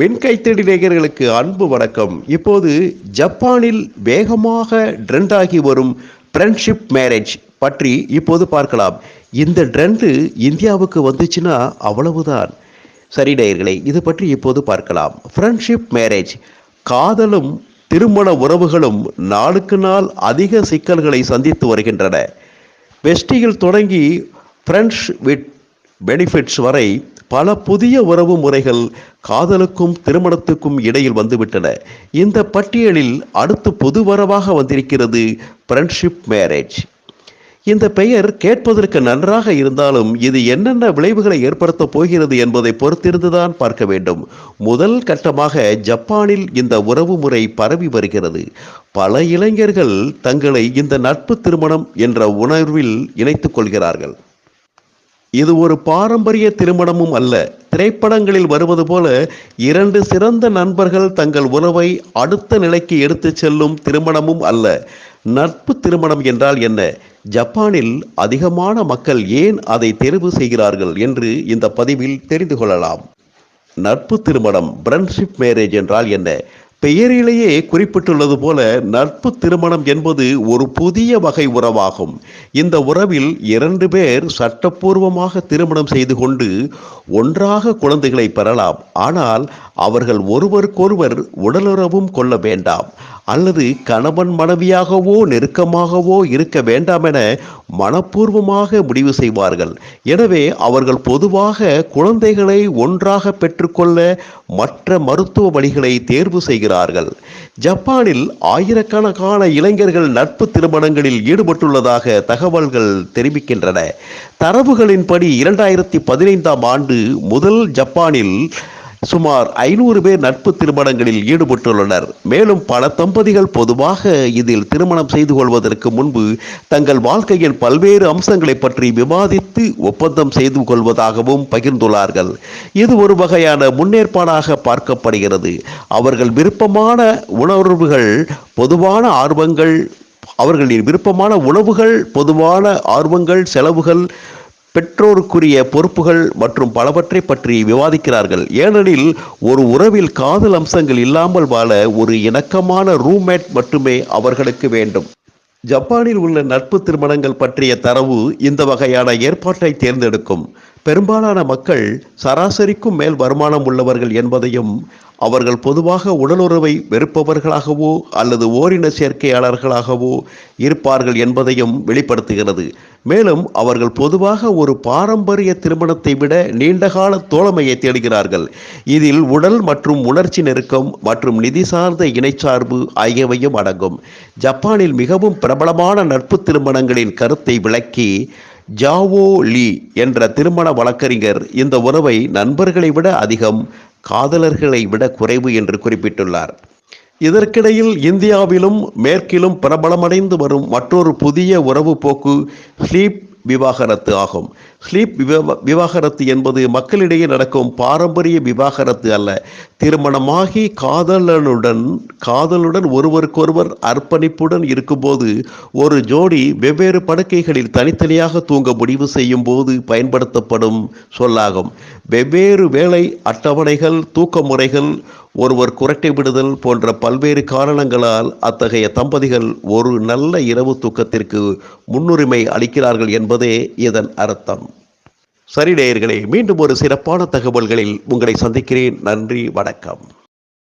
மின்கைத்தடி நேயர்களுக்கு அன்பு வணக்கம். இப்போது ஜப்பானில் வேகமாக ட்ரெண்ட் ஆகி வரும் ஃப்ரெண்ட்ஷிப் மேரேஜ் பற்றி இப்போது பார்க்கலாம். இந்த ட்ரெண்டு இந்தியாவுக்கு வந்துச்சுன்னா அவ்வளவுதான். சரி நேயர்களே இது பற்றி இப்போது பார்க்கலாம். ஃப்ரெண்ட்ஷிப் மேரேஜ் காதலும் திருமண உறவுகளும் நாளுக்கு நாள் அதிக சிக்கல்களை சந்தித்து வருகின்றன. வெஸ்டியில் தொடங்கி ஃப்ரெண்ட்ஸ் வித் பெனிஃபிட்ஸ் வரை பல புதிய உறவு முறைகள் காதலுக்கும் திருமணத்துக்கும் இடையில் வந்துவிட்டன. இந்த பட்டியலில் அடுத்து பொது வரவாக வந்திருக்கிறது ஃப்ரெண்ட்ஷிப் மேரேஜ் இந்த பெயர் கேட்பதற்கு நன்றாக இருந்தாலும் இது என்னென்ன விளைவுகளை ஏற்படுத்தப் போகிறது என்பதை பொறுத்திருந்துதான் பார்க்க வேண்டும். முதல் கட்டமாக ஜப்பானில் இந்த உறவு முறை பரவி வருகிறது. பல இளைஞர்கள் தங்களை இந்த நட்பு திருமணம் என்ற உணர்வில் இணைத்துக் கொள்கிறார்கள். இது ஒரு பாரம்பரிய திருமணமும் அல்ல. திரைப்படங்களில் வருவது போல இரண்டு சிறந்த நண்பர்கள் தங்கள் உறவை அடுத்த நிலைக்கு எடுத்துச் செல்லும் திருமணமும் அல்ல. நட்பு திருமணம் என்றால் என்ன? ஜப்பானில் அதிகமான மக்கள் ஏன் அதை தெரிவு செய்கிறார்கள் என்று இந்த பதிவில் தெரிந்து கொள்ளலாம். நட்பு திருமணம் ஃப்ரெண்ட்ஷிப் மேரேஜ் என்றால் என்ன? பெயரிலேயே குறிப்பிட்டுள்ளது போல நட்பு திருமணம் என்பது ஒரு புதிய வகை உறவாகும். இந்த உறவில் இரண்டு பேர் சட்டப்பூர்வமாக திருமணம் செய்து கொண்டு ஒன்றாக குழந்தைகளை பெறலாம். ஆனால் அவர்கள் ஒருவருக்கொருவர் உடலுறவும் கொள்ள வேண்டாம். அல்லது கணவன் மனைவியாகவோ நெருக்கமாகவோ இருக்க வேண்டாம் என மனப்பூர்வமாக முடிவு செய்வார்கள். எனவே அவர்கள் பொதுவாக குழந்தைகளை ஒன்றாக பெற்றுக்கொள்ள மற்ற மருத்துவ வழிகளை தேர்வு செய்கிறார்கள். ஜப்பானில் ஆயிரக்கணக்கான இளைஞர்கள் நட்பு திருமணங்களில் ஈடுபட்டுள்ளதாக தகவல்கள் தெரிவிக்கின்றன. தரவுகளின்படி இரண்டாயிரத்தி பதினைந்தாம் ஆண்டு முதல் ஜப்பானில் சுமார் ஐநூறு பேர் நட்பு திருமணங்களில் ஈடுபட்டுள்ளனர். மேலும் பல தம்பதிகள் பொதுவாக இதில் திருமணம் செய்து கொள்வதற்கு முன்பு தங்கள் வாழ்க்கையில் பல்வேறு அம்சங்களை பற்றி விவாதித்து ஒப்பந்தம் செய்து கொள்வதாகவும் பகிர்ந்துள்ளார்கள். இது ஒரு வகையான முன்னேற்பாடாக பார்க்கப்படுகிறது. அவர்கள் விருப்பமான உணர்வுகள் பொதுவான ஆர்வங்கள் அவர்களின் விருப்பமான உணவுகள் பொதுவான ஆர்வங்கள் செலவுகள் பெற்றோருக்குரிய பொறுப்புகள் மற்றும் பலவற்றை பற்றி விவாதிக்கிறார்கள். ஏனெனில் ஒரு உறவில் காதல் அம்சங்கள் இல்லாமல் வாழ ஒரு இணக்கமான ரூம்மேட் மட்டுமே அவர்களுக்கு வேண்டும். ஜப்பானில் உள்ள நட்பு திருமணங்கள் பற்றிய தரவு இந்த வகையான ஏற்பாட்டை தேர்ந்தெடுக்கும். பெரும்பாலான மக்கள் சராசரிக்கும் மேல் வருமானம் உள்ளவர்கள் என்பதையும் அவர்கள் பொதுவாக உடலுறவை வெறுப்பவர்களாகவோ அல்லது ஓரின சேர்க்கையாளர்களாகவோ இருப்பார்கள் என்பதையும் வெளிப்படுத்துகிறது. மேலும் அவர்கள் பொதுவாக ஒரு பாரம்பரிய திருமணத்தை விட நீண்டகால தோழமையை தேடுகிறார்கள். இதில் உடல் மற்றும் உணர்ச்சி நெருக்கம் மற்றும் நிதி சார்ந்த இணைச்சார்பு ஆகியவையும் அடங்கும். ஜப்பானில் மிகவும் பிரபலமான நட்பு திருமணங்களின் கருத்தை விளக்கி ஜாவோ லீ என்ற திருமண வழக்கறிஞர் இந்த உறவை நண்பர்களை விட அதிகம் காதலர்களை விட குறைவு என்று குறிப்பிட்டுள்ளார். இதற்கிடையில் இந்தியாவிலும் மேற்கிலும் பிரபலமடைந்து வரும் மற்றொரு புதிய உறவு போக்கு ஸ்லீப் விவாகரத்து ஆகும். ஸ்லீப் விவாகரத்து என்பது மக்களிடையே நடக்கும் பாரம்பரிய விவாகரத்து அல்ல. திருமணமாகி காதலனுடன் காதலுடன் ஒருவருக்கொருவர் அர்ப்பணிப்புடன் இருக்கும்போது ஒரு ஜோடி வெவ்வேறு படுக்கைகளில் தனித்தனியாக தூங்க முடிவு செய்யும் போது பயன்படுத்தப்படும் சொல்லாகும். வெவ்வேறு வேலை அட்டவணைகள் தூக்க முறைகள் ஒருவர் குரட்டை விடுதல் போன்ற பல்வேறு காரணங்களால் அத்தகைய தம்பதிகள் ஒரு நல்ல இரவு தூக்கத்திற்கு முன்னுரிமை அளிக்கிறார்கள் என்பதே இதன் அர்த்தம். சரி நேயர்களே மீண்டும் ஒரு சிறப்பான தகவல்களில் உங்களை சந்திக்கிறேன். நன்றி வணக்கம்.